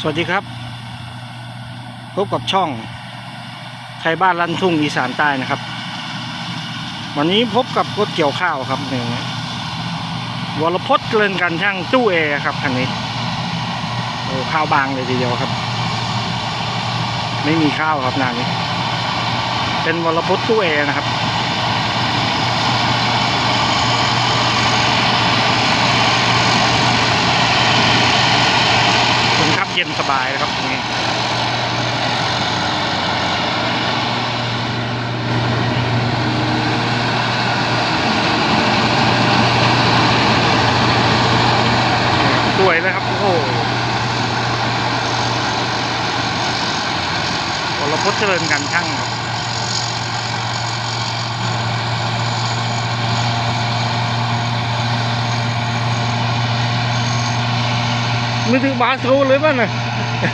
สวัสดีครับ พบกับช่องไทยบ้านลั่นทุ่งอีสานใต้นะครับ วันนี้พบกับรถเกี่ยวข้าวครับหนึ่งวรพจน์เจริญกันช่างตู้เอครับคันนี้โอ้ข้าวบางเลยทีเดียวครับ ไม่มีข้าวครับนานนี้ เป็นวรพจน์ตู้เอนะครับ คนขั บายนะครับตรงนี้สวยเลยครับ โอ้โหวรพจน์เจริญกันช่างครับไม่ถึงบาสโรเลยป่ะน่ะ อัน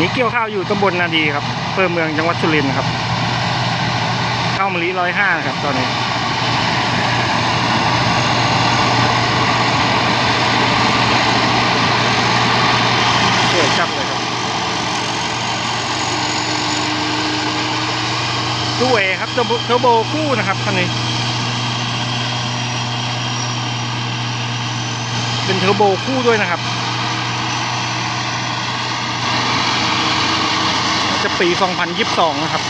นี้เกี่ยวข้าวอยู่ตำบลนาดีครับอำเภอเมืองจังหวัดสุรินทร์ครับข้าวมะลิร้อยห้าครับตอนนี้ สวยจังเลยครับ ตู้ เทอร์โบเทอร์โบคู่นะครับคันนี้ เป็นเทอร์โบคู่ด้วยนะครับ จะปี 2022 นะครับ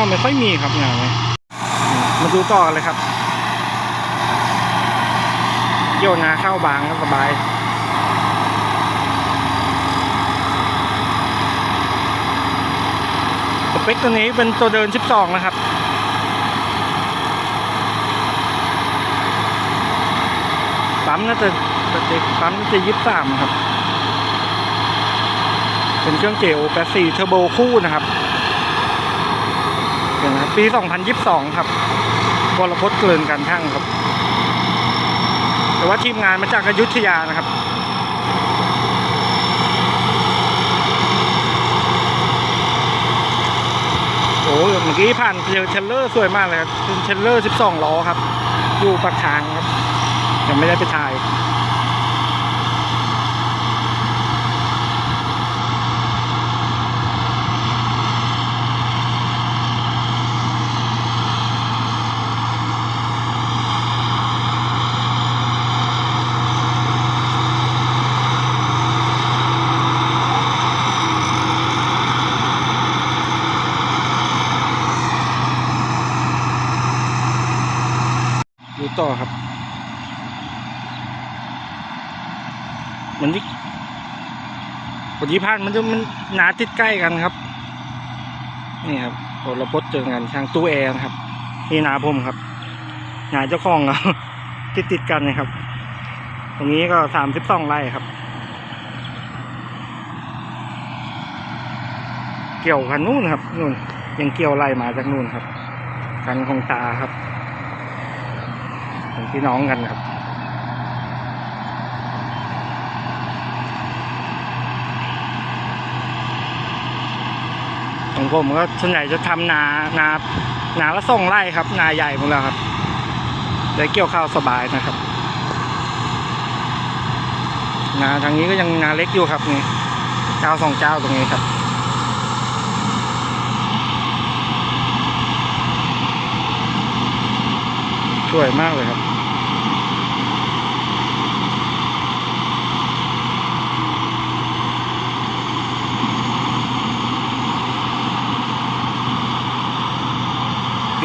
าไม่ค่อยมีครับงานนี้มาดูต่อกันเลยครับโยนนาเข้าบางก็สบายสเปคตัวนี้เป็นตัวเดิน 12 นะครับปั๊มน่าจะปั๊มน่าจะ 23 ครับ เป็นเครื่องเจลแปดสี่เทอร์โบคู่นะครับ เดี๋ยวนะครับ ปี 2022 ครับวรพจน์เกลินการช่างครับ แต่ว่าทีมงานมาจากอยุธยานะครับโอ้เมื่อกี้ผ่านเจอเลเลอร์สวยมากเลยครับเป็นเทรลเลอร์ 12 ล้อครับ อยู่ปากทางครับยังไม่ได้ไปถ่าย ต่อครับมันที่ปฏิพานมันจะมันหนาติดใกล้กันครับ นี่ครับโอรพจน์เจอกันทางตู้แอร์นะครับนี่นาผมครับหนาเจ้าของครับติดติดกันนะครับ ตรงนี้ก็สามสิบสองไร่ครับ เกี่ยวกันนู่นครับนู่นยังเกี่ยวไร่มาจากนู่นครับ กันของตาครับ เป็นพี่น้องกันครับ ของผมก็ส่วนใหญ่จะทำนา นา นาละส่งไร่ครับ นาใหญ่หมดแล้วครับเดี๋ยเกี่ยวข้าวสบายนะครับ นาทางนี้ก็ยังนาเล็กอยู่ครับนี่เจ้าสองเจ้าตรงนี้ครับสวยมากเลยครับ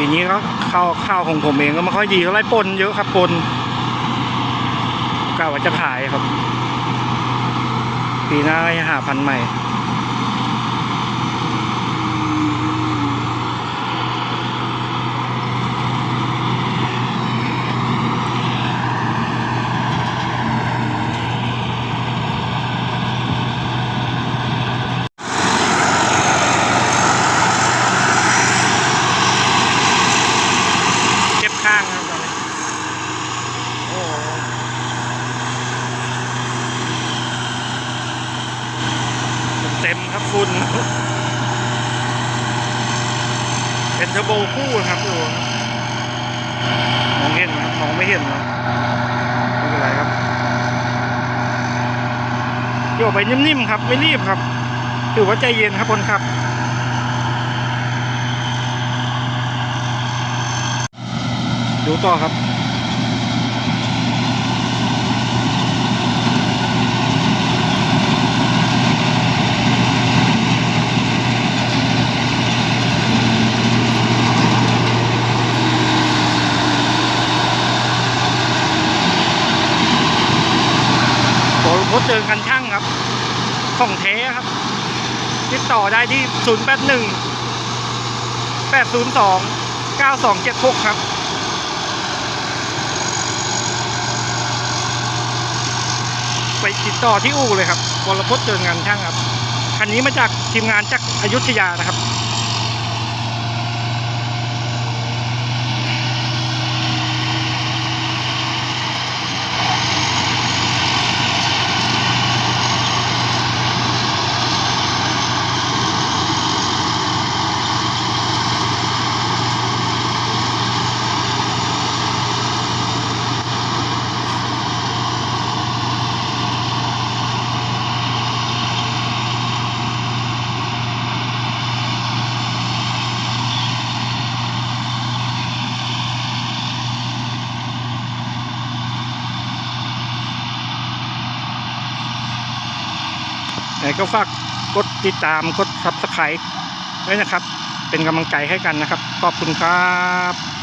างนี้ก็ข้าวข้าวของผมเองก็ไม่ค่อยดีเท่าไรปนเยอะครับปนกะว่าจะขายครับ ปีหน้าก็จะหาพันธุ์ใหม่ น โบคู่นะครับดูครับมองเห็นนะครับมองไม่เห็นนะไม่เป็นไรครับโยกไปนิ่มๆครับ ไม่รีบครับ ถือว่าใจเย็นครับคนขับดูต่อครับ โอ้โหเจอกันช่างครับ ของแท้ครับ ติดต่อได้ที่ 0 8 1 8 0 2 9 2 7 6 ครับไปติดต่อที่อู่เลยครับวรพจน์เจองานช่างครับ คันนี้มาจากทีมงานจากอายุทยานะครับ นก็ฝากกดติดตามกดซับสไครต์ไว้นะครับ เป็นกำลังใจให้กันนะครับ ขอบคุณครับ